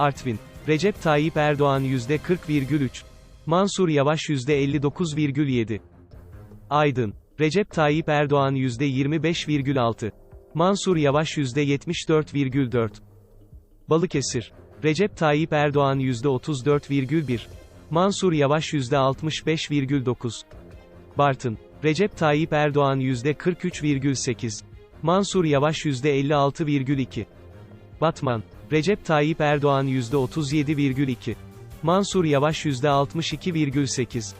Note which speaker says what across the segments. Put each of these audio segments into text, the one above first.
Speaker 1: Artvin. Recep Tayyip Erdoğan %40,3. Mansur Yavaş %59,7. Aydın. Recep Tayyip Erdoğan %25,6. Mansur Yavaş %74,4. Balıkesir. Recep Tayyip Erdoğan %34,1. Mansur Yavaş %65,9. Bartın. Recep Tayyip Erdoğan %43,8. Mansur Yavaş %56,2. Batman. Recep Tayyip Erdoğan %37,2. Mansur Yavaş %62,8.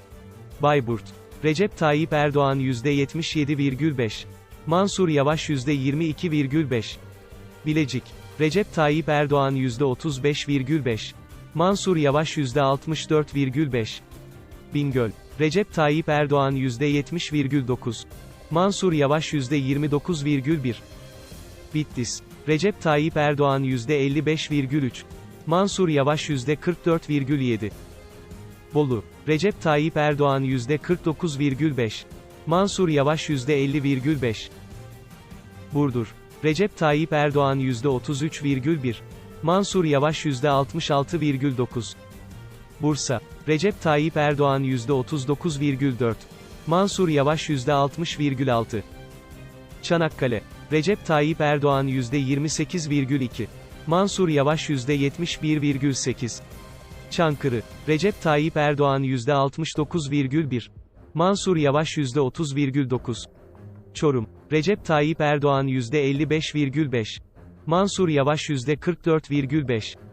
Speaker 1: Bayburt. Recep Tayyip Erdoğan %77,5. Mansur Yavaş %22,5. Bilecik. Recep Tayyip Erdoğan %35,5. Mansur Yavaş %64,5. Bingöl. Recep Tayyip Erdoğan %70,9. Mansur Yavaş %29,1. Bitlis. Recep Tayyip Erdoğan %55,3. Mansur Yavaş %44,7. Bolu. Recep Tayyip Erdoğan %49,5. Mansur Yavaş %50,5. Burdur. Recep Tayyip Erdoğan %33,1. Mansur Yavaş %66,9. Bursa. Recep Tayyip Erdoğan %39,4. Mansur Yavaş %60,6. Çanakkale. Recep Tayyip Erdoğan %28,2. Mansur Yavaş %71,8. Çankırı. Recep Tayyip Erdoğan %69,1. Mansur Yavaş %30,9. Çorum. Recep Tayyip Erdoğan %55,5. Mansur Yavaş %44,5.